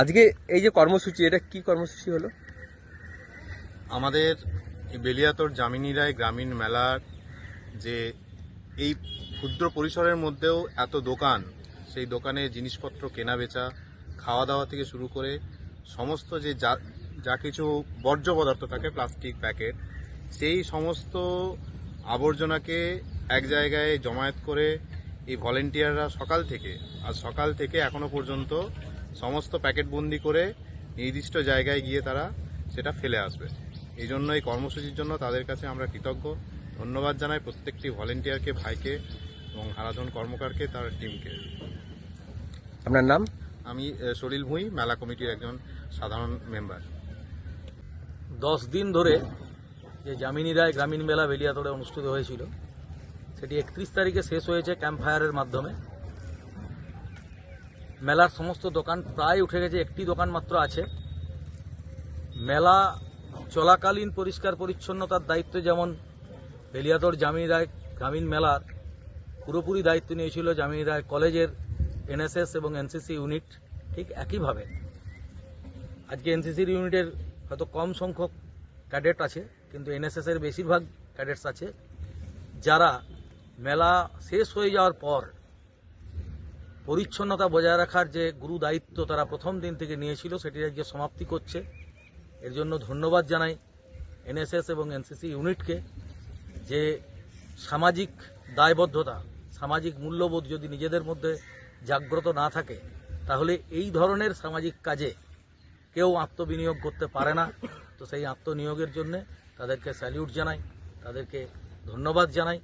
আজকে এই যে কর্মসূচি, এটা কি কর্মসূচি হলো? আমাদের বেলিয়াতর জামিনী রায় গ্রামীণ মেলার যে এই ক্ষুদ্র পরিসরের মধ্যেও এত দোকান, সেই দোকানে জিনিসপত্র কেনা বেচা, খাওয়া দাওয়া থেকে শুরু করে সমস্ত যে যা যা কিছু বর্জ্য পদার্থ থাকে, প্লাস্টিক, প্যাকেট, সেই সমস্ত আবর্জনাকে এক জায়গায় জমায়েত করে এই ভলেন্টিয়াররা সকাল থেকে, আর সকাল থেকে এখনও পর্যন্ত সমস্ত প্যাকেট বন্দি করে নির্দিষ্ট জায়গায় গিয়ে তারা সেটা ফেলে আসবে। এই জন্য এই কর্মসূচির জন্য তাদের কাছে আমরা কৃতজ্ঞ। ধন্যবাদ জানাই প্রত্যেকটি ভলেন্টিয়ারকে ভাইকে এবং হারাধন কর্মকারকে তার টিমকে। আপনার নাম? আমি সলিল ভুঁই মেলা কমিটির একজন সাধারণ মেম্বার। দশ দিন ধরে যে জামিনী রায় গ্রামীণ মেলা বেলিয়াতড়ে অনুষ্ঠিত হয়েছিল সেটি একত্রিশ তারিখে শেষ হয়েছে ক্যাম্প ফায়ারের মাধ্যমে। মেলার সমস্ত দোকান প্রায় উঠে গেছে, একটি দোকান মাত্র আছে। মেলা চলাকালীন পরিষ্কার পরিচ্ছন্নতার দায়িত্ব যেমন বেলিয়াতড় জামিনী রায় গ্রামীণ মেলার পুরোপুরি দায়িত্ব নিয়েছিল জামিনী রায় কলেজের এনএসএস এবং এনসিসি ইউনিট, ঠিক একইভাবে। আজকে এনসিসির ইউনিটের হয়তো কম সংখ্যক ক্যাডেট আছে, কিন্তু এনএসএস এর বেশিরভাগ ক্যাডেটস আছে। যারা মেলা শেষ হয়ে যাওয়ার পর পরিচ্ছন্নতা বজায় রাখার যে গুরু দায়িত্ব তারা প্রথম দিন থেকে নিয়েছিল, সেটি আজকে সমাপ্তি করছে। এর জন্য ধন্যবাদ জানাই এনএসএস এবং এনসিসি ইউনিটকে যে সামাজিক দায়বদ্ধতা, সামাজিক মূল্যবোধ যদি নিজেদের মধ্যে জাগ্রত না থাকে, তাহলে এই ধরনের সামাজিক কাজে কেউ আত্মবিনিয়োগ করতে পারে না। তো সেই আত্মনিয়োগের জন্য তাদেরকে স্যালিউট জানাই, তাদেরকে ধন্যবাদ জানাই।